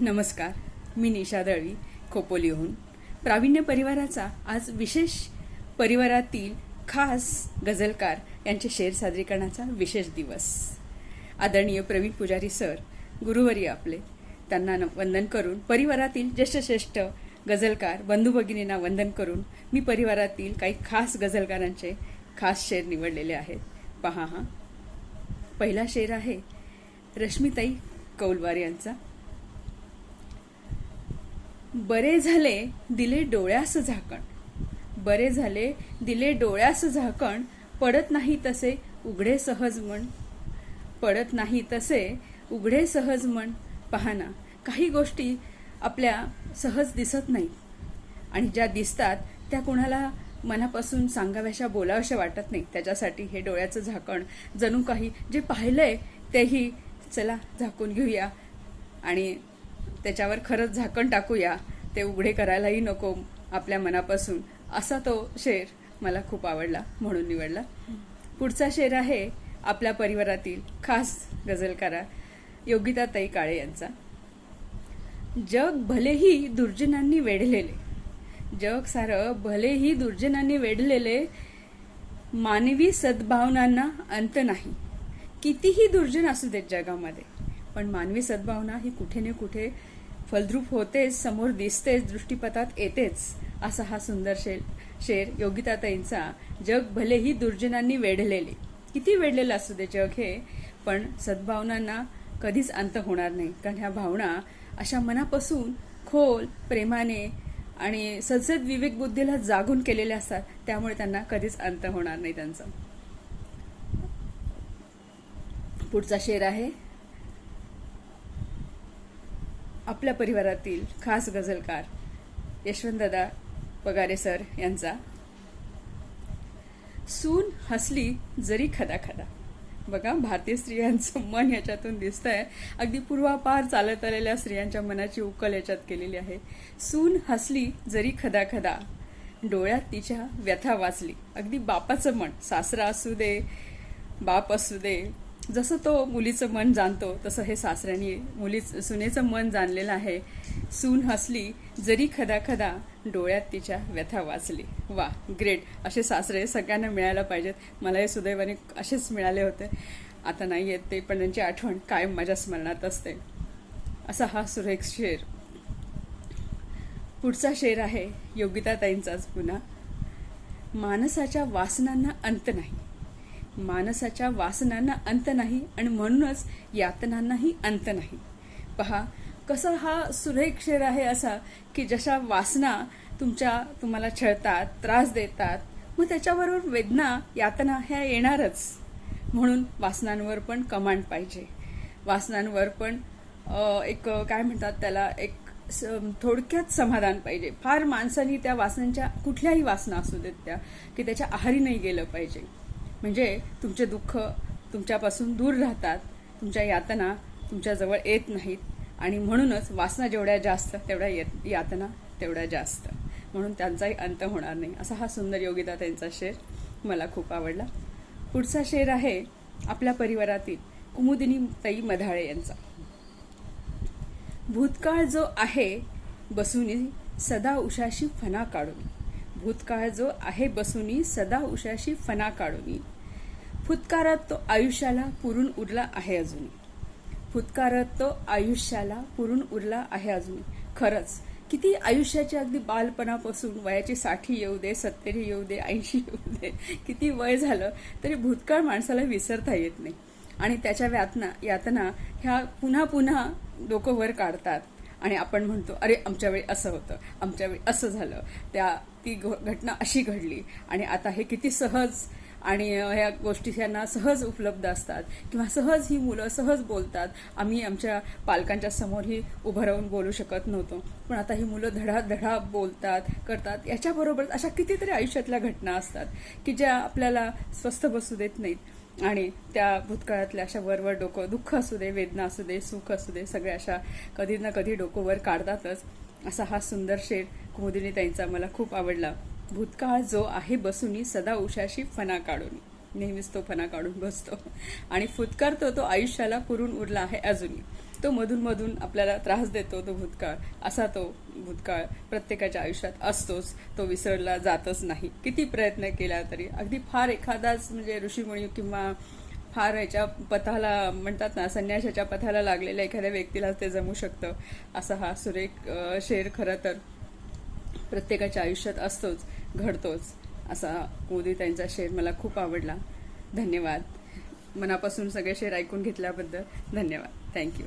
नमस्कार मी निशा दळवी खोपोलीहून. प्रावीण्य परिवाराचा आज विशेष परिवारातील खास गझलकार यांचे शेर सादरीकरणाचा विशेष दिवस. आदरणीय प्रवीण पुजारी सर गुरुवारी आपले त्यांना न- वंदन करून परिवारातील ज्येष्ठश्रेष्ठ गझलकार बंधू भगिनींना वंदन करून मी परिवारातील काही खास गझलकारांचे खास शेर निवडलेले आहेत. पहा हा. पहिला शेर आहे रश्मिताई कौलवार यांचा. बरे झाले दिले डोळ्यास झाकण. बरे झाले दिले डोळ्यास झाकण पडत नाही तसे उघडे सहज म्हण पडत नाही तसे उघडे सहज म्हण पाहना काही गोष्टी आपल्या सहज दिसत नाहीत आणि ज्या दिसतात त्या कोणाला मनापासून सांगाव्याशा बोलाव्याशा वाटत नाही. त्याच्यासाठी हे डोळ्याचं झाकण जणू काही जे पाहिलंय तेही चला झाकून घेऊया. आणि त्याच्यावर खरंच झाकण टाकूया. ते उघडे करायलाही नको आपल्या मनापासून. असा तो शेर मला खूप आवडला म्हणून निवडला. पुढचा शेर आहे आपल्या परिवारातील खास गझलकारा योगिताताई काळे यांचा. जग भलेही दुर्जनांनी वेढलेले जग सारं भलेही दुर्जनांनी वेढलेले मानवी सद्भावनांना अंत नाही. कितीही दुर्जन असू देत जगामध्ये पण मानवी सद्भावना ही कुठे ना कुठे फलद्रूप होतेच समोर दिसतेच दृष्टीपथात येतेच असा हा सुंदर शेर शेर योगिताताईंचा जग भलेही दुर्जनांनी वेढलेले. किती वेढलेलं असू दे जग हे पण सद्भावनांना कधीच अंत होणार नाही. कारण ह्या भावना अशा मनापासून खोल प्रेमाने आणि सजद विवेक बुद्धीला जागून केलेल्या असतात. त्यामुळे त्यांना कधीच अंत होणार नाही त्यांचा. पुढचा शेर आहे. आपल्या परिवारातील खास गझलकार यशवंतदादा पगारे सर यांचा. सून हसली जरी खदा खदा बघा भारतीय स्त्रियांचं मन याच्यातून दिसतंय. अगदी पूर्वापार चालत आलेल्या स्त्रियांच्या मनाची उकल याच्यात केलेली आहे. सून हसली जरी खदा खदा डोळ्यात तिच्या व्यथा वाचली. अगदी बापाचं मन सासरा असू दे बाप असू दे जसं तो मुलीचं मन जाणतो तसं हे सासऱ्याने मुली सुनेचं मन जाणलेलं आहे. सून हसली जरी खदा खदा डोळ्यात तिच्या व्यथा वाचली. वा ग्रेट असे सासरे सगळ्यांना मिळायला पाहिजेत. मलाही सुदैवाने असेच मिळाले होते. आता नाही येत ते पण त्यांची आठवण कायम माझ्या स्मरणात असते. असा हा सुरेख शेर. पुढचा शेर आहे योगिताताईंचाच पुन्हा. माणसाच्या वासनांना अंत नाही. माणसाच्या वासनांना अंत नाही आणि म्हणूनच यातनांनाही अंत नाही. पहा कसा हा सुरेख शेर आहे असा की जशा वासना तुमच्या तुम्हाला छळतात त्रास देतात मग त्याच्याबरोबर वेदना यातना ह्या येणारच. म्हणून वासनांवर पण कमांड पाहिजे. वासनांवर पण एक काय म्हणतात त्याला एक स- थोडक्यात समाधान पाहिजे. फार माणसांनी त्या वासनांच्या कुठल्याही वासना असू देत त्या की त्याच्या आहारी नाही गेलं पाहिजे. म्हणजे तुमचे दुःख तुमच्यापासून दूर राहतात तुमच्या यातना तुमच्याजवळ येत नाहीत आणि म्हणूनच वासना जेवढ्या जास्त तेवढ्या येत यातना तेवढ्या जास्त. म्हणून त्यांचाही अंत होणार नाही. असा हा सुंदर योगिता त्यांचा शेर मला खूप आवडला. पुढचा शेर आहे आपल्या परिवारातील कुमुदिनी ताई मधाळे यांचा. भूतकाळ जो आहे बसुनी सदा उशाशी फना काढून. भूतकाळ जो आहे बसुनी सदा उशाशी फना काढून. भूतकाळात तो आयुष्याला पुरून उरला आहे अजून. फुतकारत तो आयुष्याला पुरून उरला आहे अजून. खरंच किती आयुष्याची अगदी बालपणापासून वयाची साठी येऊ दे सत्तरी येऊ दे ऐंशी येऊ दे किती वय झालं तरी भूतकाळ माणसाला विसरता येत नाही. आणि त्याच्या व्यातना यातना ह्या पुन्हा पुन्हा डोकं वर काढतात. आणि आपण म्हणतो अरे आमच्या वेळी असं होतं आमच्या वेळी असं झालं. त्या ती घ- घटना अशी घडली. आणि आता हे किती सहज आणि ह्या गोष्टी ह्यांना सहज उपलब्ध असतात. किंवा सहज ही मुलं सहज बोलतात. आम्ही आमच्या पालकांच्या समोरही उभं राहून बोलू शकत नव्हतो. पण आता ही मुलं धडाधडा बोलतात करतात. याच्याबरोबर अशा कितीतरी आयुष्यातल्या घटना असतात की ज्या आपल्याला स्वस्थ बसू देत नाहीत. आणि त्या भूतकाळातल्या अशा वरवर डोकं दुःख असू दे वेदना असू दे सुख असू दे सगळ्या अशा कधी ना कधी डोकं वर काढतातच. असा हा सुंदर शेर कुमुदिनी त्यांचा मला खूप आवडला. भूतकाळ जो आहे बसूनी सदा उशाशी फना काढून. नेहमीच तो फना काढून बसतो. आणि फुतकारतो तो आयुष्याला पुरून उरला आहे अजूनही. तो मधून मधून आपल्याला त्रास देतो तो भूतकाळ. असा तो भूतकाळ प्रत्येकाच्या आयुष्यात असतोच. तो विसरला जातच नाही. किती प्रयत्न केला तरी. अगदी फार एखादाच म्हणजे ऋषीमुनी किंवा फार याच्या पथाला म्हणतात ना संन्याशाच्या पथाला लागलेल्या एखाद्या व्यक्तीला ते जमू शकतं. असा हा सुरेख शेर खरं तर. प्रत्येकाच्या आयुष्यात असतोच घडतोच असा मोदी त्यांचा शेर मला खूप आवडला. धन्यवाद. मनापासून सगळे शेर ऐकून घेतल्याबद्दल धन्यवाद. थँक्यू